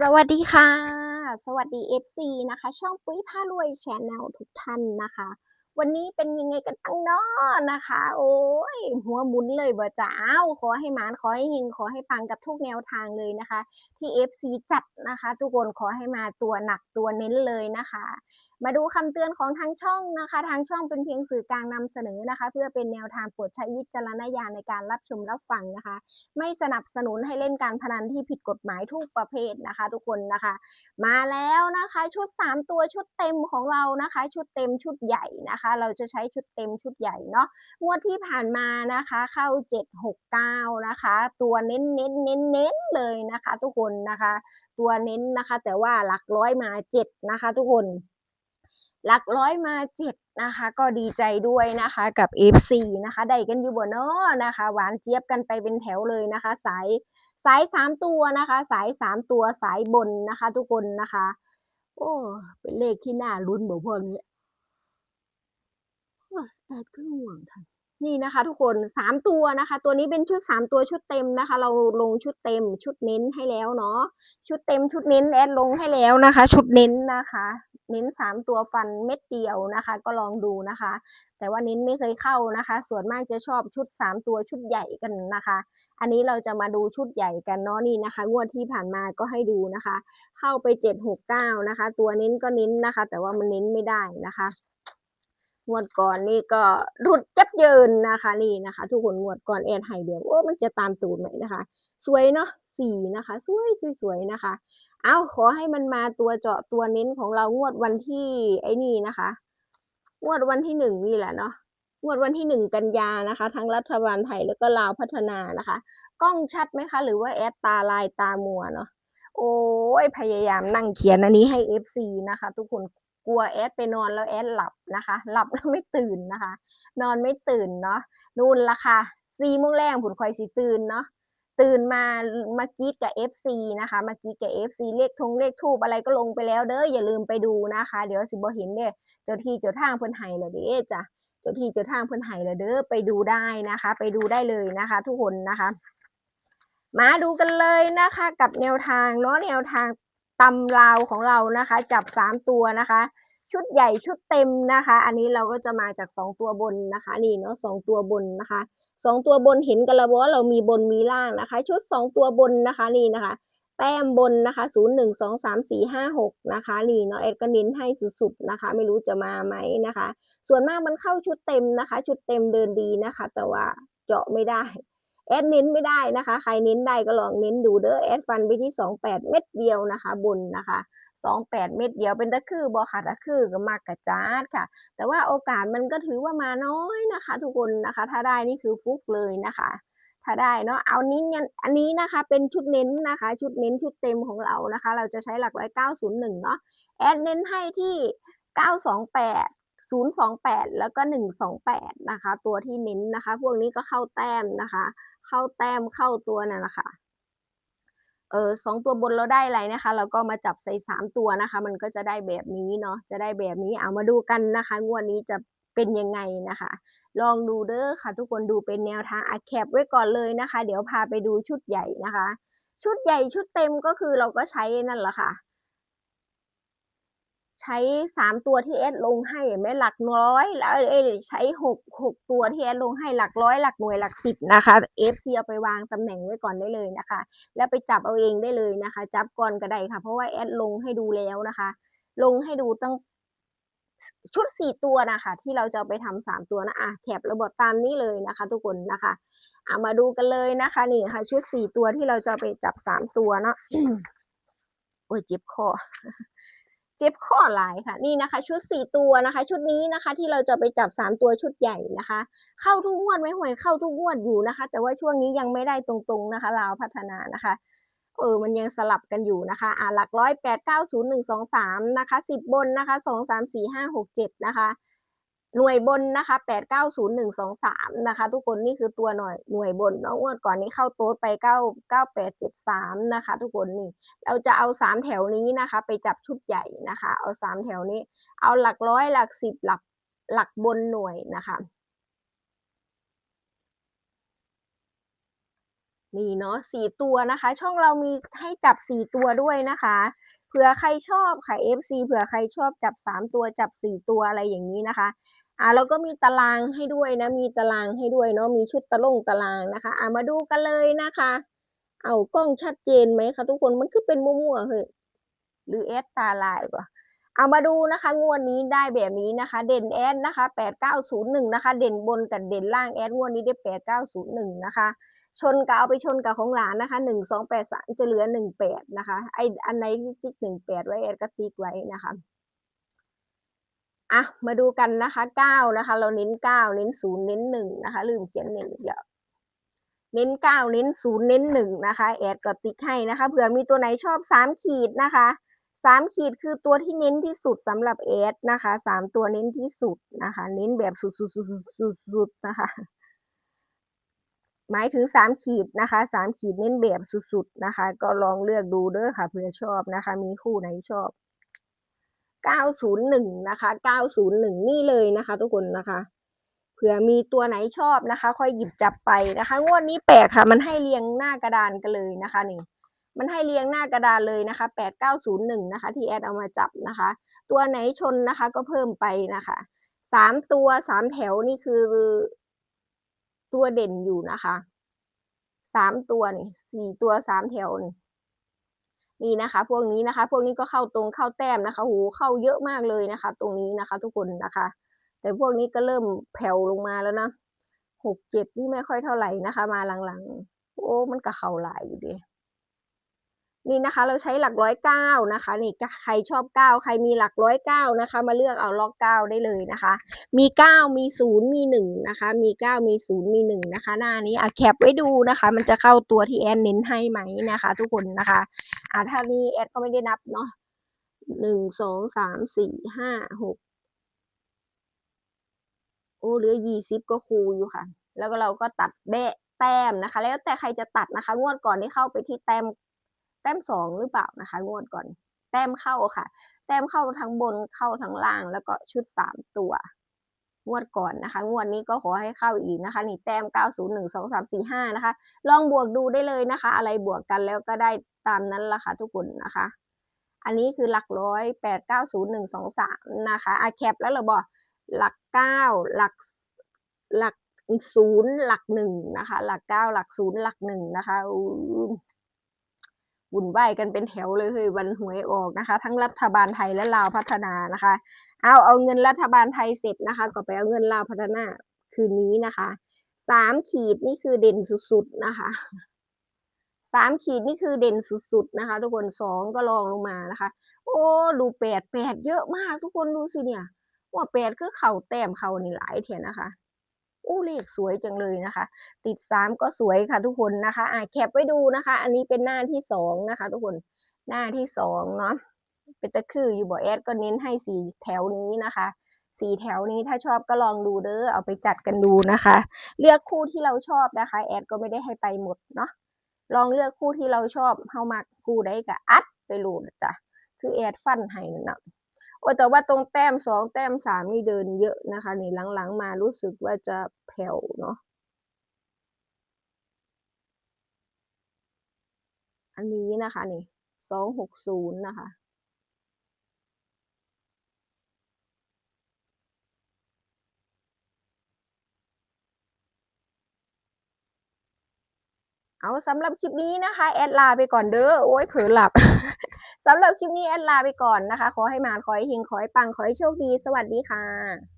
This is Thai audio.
สวัสดีค่ะ สวัสดี FC นะคะ ช่องปุ้ยพารวยแชนแนลทุกท่านนะคะ วันนี้เป็นยังไงกันบ้างเนาะนะคะ โอ้ย หัวหมุนเลยเบอร์จ้าขอให้หมานขอให้เฮงขอให้ปังกับทุกแนวทางเลยนะคะ ที่ FC จัดนะคะ ทุกคนขอให้มาตัวหนักตัวเน้นเลยนะคะ มาดูคำเตือนของทางช่องนะคะ ทางช่องเป็นเพียงสื่อกลางนำเสนอนะคะ เพื่อเป็นแนวทางโปรดใช้วิจารณญาณในการรับชมรับฟังนะคะ ไม่สนับสนุนให้เล่นการพนันที่ผิดกฎหมายทุกประเภทนะคะ ทุกคนนะคะ มาแล้วนะคะ ชุด 3 ตัวชุดเต็มของเรานะคะ ชุดเต็มชุดใหญ่นะคะเราจะใช้ชุดเต็มชุดใหญ่เนาะงวดที่ผ่านมานะคะ เข้า 769 นะคะ ตัวเน้นเน้นเน้นเน้นเลยนะคะ ทุกคนนะคะ ตัวเน้นนะคะ แต่ว่าหลักร้อยมา 7 นะคะ ทุกคนหลักร้อยมาเจ็ดนะคะ ก็ดีใจด้วยนะคะกับ F4 นะคะ ได้กันอยู่บนเนาะนะคะ หวานเจี๊ยบกันไปเป็นแถวเลยนะคะ สายสายสามตัวนะคะ สายสามตัวสายบนนะคะ ทุกคนนะคะ โอ้เป็นเลขที่น่าลุ้นบอกพวกนี้ แอดก็ห่วงทันนี่นะคะ ทุกคนสามตัวนะคะ ตัวนี้เป็นชุดสามตัวชุดเต็มนะคะ เราลงชุดเต็ม ชุดเน้นให้แล้วเนาะชุดเต็มชุดเน้นแอดลงให้แล้วนะคะ ชุดเน้นนะคะ เน้นสามตัวฟันเม็ดเดียวนะคะ ก็ลองดูนะคะ แต่ว่าเน้นไม่เคยเข้านะคะ ส่วนมากจะชอบชุดสามตัวชุดใหญ่กันนะคะอันนี้เราจะมาดูชุดใหญ่กันเนาะนี่นะคะ งวดที่ผ่านมาก็ให้ดูนะคะ เข้าไปเจ็ดหกเก้านะคะ ตัวเน้นก็เน้นนะคะ แต่ว่ามันเน้นไม่ได้นะคะ งวดก่อนนี่ก็รุดยับเยินนะคะนี่นะคะ ทุกคนงวดก่อนแอนไฮเดียวโอ้มันจะตามตูดไหมนะคะ สวยเนาะสี่นะคะ สวยสวยๆนะคะ เอาขอให้มันมาตัวเจาะตัวเน้นของเรางวดวันที่ไอ้นี่นะคะ งวดวันที่หนึ่งนี่แหละเนาะงวดวันที่หนึ่งกันยานะคะ ทั้งรัฐบาลไทยแล้วก็ลาวพัฒนานะคะ กล้องชัดไหมคะ หรือว่าแอดตาลายตามัวเนาะโอ้ยพยายามนั่งเขียนอันนี้ให้ FC นะคะ ทุกคน กลัวแอดไปนอนแล้วแอดหลับนะคะ หลับแล้วไม่ตื่นนะคะ นอนไม่ตื่นเนาะนู่นละค่ะสี่โมงแรงผุนคอยสิตื่นเนาะตื่นมามากีดกับ FC นะคะมากีดกับ FC เลขทงเลขทูบอะไรก็ลงไปแล้วเด้ออย่าลืมไปดูนะคะ เดี๋ยวสิบ่เห็นเด้อเจ้าที่เจ้าทางเพิ่นให้แล้วเด้อจ้ะเจ้าที่เจ้าทางเพิ่นให้แล้วเด้อไปดูได้นะคะ ไปดูได้เลยนะคะ ทุกคนนะคะ มาดูกันเลยนะคะ กับแนวทางเนาะแนวทาง ตำราวของเรานะคะ จับสามตัวนะคะ ชุดใหญ่ชุดเต็มนะคะ อันนี้เราก็จะมาจากสองตัวบนนะคะ นี่เนาะสองตัวบนนะคะสองตัวบนเห็นกันแล้วว่าเรามีบนมีล่างนะคะ ชุดสองตัวบนนะคะนี่นะคะ แต้มบนนะคะศูนย์หนึ่งสองสามสี่ห้าหกนะคะนี่เนาะเอ็ดก็เน้นให้สุดๆนะคะ ไม่รู้จะมาไหมนะคะ ส่วนมากมันเข้าชุดเต็มนะคะ ชุดเต็มเดินดีนะคะ แต่ว่าเจาะไม่ได้ แอดเน้นไม่ได้นะคะ ใครเน้นได้ก็ลองเน้นดูเด้อแอดฟันไปที่สองแปดเม็ดเดียวนะคะ บนนะคะสองแปดเม็ดเดียวเป็นตะคือบอค่ะตะคือก็มากกระจาดค่ะ แต่ว่าโอกาสมันก็ถือว่ามาน้อยนะคะ ทุกคนนะคะ ถ้าได้นี่คือฟุกเลยนะคะ ถ้าได้เนาะเอานี้อันนี้นะคะเป็นชุดเน้นนะคะ ชุดเน้นชุดเต็มของเรานะคะ เราจะใช้หลักร้อยเก้าศูนย์หนึ่งเนาะแอดเน้นให้ที่เก้าสองแปด ศูนย์สองแล้วก็หนึ่งสองแปดนะคะ ตัวที่เน้นนะคะ พวกนี้ก็เข้าแต้มนะคะ เข้าแต้มเข้าตัวนั่นแหละค่ะเออสองตัวบนเราได้อะไรนะคะ เราก็มาจับใส่สามตัวนะคะ มันก็จะได้แบบนี้เนาะจะได้แบบนี้เอามาดูกันนะคะ งวดนี้จะเป็นยังไงนะคะ ลองดูเด้อค่ะ ทุกคนดูเป็นแนวทางอะแคปไว้ก่อนเลยนะคะ เดี๋ยวพาไปดูชุดใหญ่นะคะ ชุดใหญ่ชุดเต็มก็คือเราก็ใช้นั่นแหละค่ะ ใช้สามตัวที่แอดลงให้เห็นไหมหลักร้อย แล้วเอใช้หกหกตัวที่แอดลงให้หลักร้อยหลักหน่วยหลักสิบนะคะ FC เอาไปวางตำแหน่งไว้ก่อนได้เลยนะคะ แล้วไปจับเอาเองได้เลยนะคะ จับก่อนก็ได้ค่ะ เพราะว่าแอดลงให้ดูแล้วนะคะ ลงให้ดูตั้งชุดสี่ตัวนะคะ ที่เราจะไปทำสามตัวนะอะแคประบบตามนี้เลยนะคะ ทุกคนนะคะเอามาดูกันเลยนะคะ นี่ค่ะ ชุดสี่ตัวที่เราจะไปจับสามตัวเนาะโอ้ยเจ็บคอ เจ็บข้อหลายค่ะ นี่นะคะ ชุดสี่ตัวนะคะ ชุดนี้นะคะ ที่เราจะไปจับสามตัวชุดใหญ่นะคะ เข้าทุกงวดไหม่ห่วยเข้าทุกงวดอยู่นะคะ แต่ว่าช่วงนี้ยังไม่ได้ตรงๆนะคะลาวพัฒนานะคะเออ มันยังสลับกันอยู่นะคะ อ่าหลักร้อยแปดเก้าศูนย์หนึ่งสองสามนะคะสิบบนนะคะสองสามสี่ห้าหกเจ็ดนะคะ หน่วยบนนะคะแปดเก้าศูนย์หนึ่งสองสามนะคะ ทุกคนนี่คือตัวหน่วยหน่วยบนเนาะงวดก่อนนี้เข้าโต๊ดไปเก้าเก้าแปดเจ็ดสามนะคะ ทุกคนนี่เราจะเอาสามแถวนี้นะคะ ไปจับชุดใหญ่นะคะ เอาสามแถวนี้ เอาหลักร้อยหลักสิบหลักหลักบนหน่วยนะคะนี่เนาะสี่ตัวนะคะ ช่องเรามีให้จับสี่ตัวด้วยนะคะเผื่อใครชอบค่ะ FC เผื่อใครชอบจับสามตัวจับสี่ตัวอะไรอย่างนี้นะคะ อ่าแล้วก็มีตารางให้ด้วยนะ มีตารางให้ด้วยเนาะมีชุดตะลงตารางนะคะ อ่ามาดูกันเลยนะคะ เอากล้องชัดเจนไหมคะทุกคนมันคือเป็นมั่วๆเฮ้ยหรือแอดตาลายปะเอามาดูนะคะงวดนี้ได้แบบนี้นะคะ เด่นแอดนะคะแปดเก้าศูนย์หนึ่งนะคะ เด่นบนกับเด่นล่างแอดงวดนี้ได้แปดเก้าศูนย์หนึ่งนะคะ ชนก็เอาไปชนกับของหลานนะคะหนึ่งสองแปดสามจะเหลือหนึ่งแปดนะคะไออันไหนที่ติ๊กหนึ่งแปดไว้แอดก็ติ๊กไว้นะคะ อะมาดูกันนะคะเก้านะคะ เราเน้นเก้าเน้นศูนย์เน้นหนึ่งนะคะ ลืมเขียนเน้นอีกแล้วเน้นเก้าเน้นศูนย์เน้นหนึ่งนะคะแอดก็ติ๊กให้นะคะเผื่อมีตัวไหนชอบสามขีดนะคะสามขีดคือตัวที่เน้นที่สุดสำหรับแอดนะคะสามตัวเน้นที่สุดนะคะ เน้นแบบสุดๆๆๆๆนะคะ หมายถึงสามขีดนะคะสามขีดเน้นแบบสุดๆนะคะ ก็ลองเลือกดูเด้อค่ะเผื่อชอบนะคะ มีคู่ไหนชอบ 901 นะคะ 901 นี่เลยนะคะ ทุกคนนะคะเผื่อมีตัวไหนชอบนะคะ ค่อยหยิบจับไปนะคะ งวดนี้แปลกค่ะ มันให้เรียงหน้ากระดานกันเลยนะคะนี่มันให้เรียงหน้ากระดานเลยนะคะ 8901 นะคะ ที่แอดเอามาจับนะคะ ตัวไหนชนนะคะก็เพิ่มไปนะคะสามตัวสามแถวนี่คือตัวเด่นอยู่นะคะสามตัวนี่สี่ตัวสามแถวนี่ นี่นะคะ พวกนี้นะคะ พวกนี้ก็เข้าตรงเข้าแต้มนะคะโหเข้าเยอะมากเลยนะคะ ตรงนี้นะคะ ทุกคนนะคะ แต่พวกนี้ก็เริ่มแผ่วลงมาแล้วนะหกเจ็ดนี่ไม่ค่อยเท่าไหร่นะคะ มาหลังๆ โอ้มันก็เข่าหลายอยู่ดีนี่นะคะ เราใช้หลักร้อยเก้านะคะ นี่ใครชอบเก้าใครมีหลักร้อยเก้านะคะ มาเลือกเอาล็อกเก้าได้เลยนะคะ มีเก้ามีศูนย์มีหนึ่งนะคะ มีเก้ามีศูนย์มีหนึ่งนะคะ หน้านี้อะแคปไว้ดูนะคะ มันจะเข้าตัวที่แอนเน้นให้ไหมนะคะ ทุกคนนะคะอ่าถ้านี้แอดก็ไม่ได้นับเนาะหนึ่งสองสามสี่ห้าหกโอ้เหลือยี่สิบก็คูอยู่ค่ะ แล้วก็เราก็ตัดแบะแต้มนะคะ แล้วแต่ใครจะตัดนะคะ งวดก่อนที่เข้าไปที่แต้มแต้มสองหรือเปล่านะคะ งวดก่อน แต้มเข้าค่ะ แต้มเข้าทั้งบนเข้าทั้งล่าง แล้วก็ชุดสามตัว งวดก่อนนะคะ งวดนี้ก็ขอให้เข้าอีกนะคะ นี่แต้มเก้าศูนย์หนึ่งสองสามสี่ห้านะคะ ลองบวกดูได้เลยนะคะ อะไรบวกกันแล้วก็ได้ตามนั้นละค่ะทุกคนนะคะ อันนี้คือหลักร้อยแปดเก้าศูนย์หนึ่งสองสามนะคะอาแคปแล้วเหรอบอกหลักเก้าหลักหลักศูนย์หลักหนึ่งนะคะ หลักเก้าหลักศูนย์หลักหนึ่งนะคะ วุ่นวายกันเป็นแถวเลยเฮ้ยวันหวยออกนะคะ ทั้งรัฐบาลไทยและลาวพัฒนานะคะ เอาเอาเงินรัฐบาลไทยเสร็จนะคะ ก็ไปเอาเงินลาวพัฒนาคืนนี้นะคะสามขีดนี่คือเด่นสุดๆนะคะสามขีดนี่คือเด่นสุดๆนะคะ ทุกคนสองก็ลองลงมานะคะ โอ้ดูแปดแปดเยอะมากทุกคนดูสิเนี่ยว่าแปดคือเข่าแต้มเข่านี่หลายเทียนะคะ อู้เลขสวยจังเลยนะคะ ติดสามก็สวยค่ะทุกคนนะคะอ่าแคปไว้ดูนะคะ อันนี้เป็นหน้าที่สองนะคะ ทุกคนหน้าที่สองเนาะเป็นตะคืออยู่บ่แอดก็เน้นให้สีแถวนี้นะคะสีแถวนี้ถ้าชอบก็ลองดูเด้อเอาไปจัดกันดูนะคะ เลือกคู่ที่เราชอบนะคะ แอดก็ไม่ได้ให้ไปหมดเนาะลองเลือกคู่ที่เราชอบเข้ามาคู่ได้กับอัดไปโหลดจ้ะคือแอดฟันให้นั่นนะ โอ้แต่ว่าตรงแต้มสองแต้มสามนี่เดินเยอะนะคะนี่หลังๆมารู้สึกว่าจะแผ่วเนาะอันนี้นะคะนี่สองหกศูนย์นะคะเอาสำหรับคลิปนี้นะคะ แอดลาไปก่อนเด้อ โอ้ยเผลอหลับ สำหรับคลิปนี้แอดลาไปก่อนนะคะ ขอให้มาขอให้เฮงขอให้ปังขอให้โชคดี สวัสดีค่ะ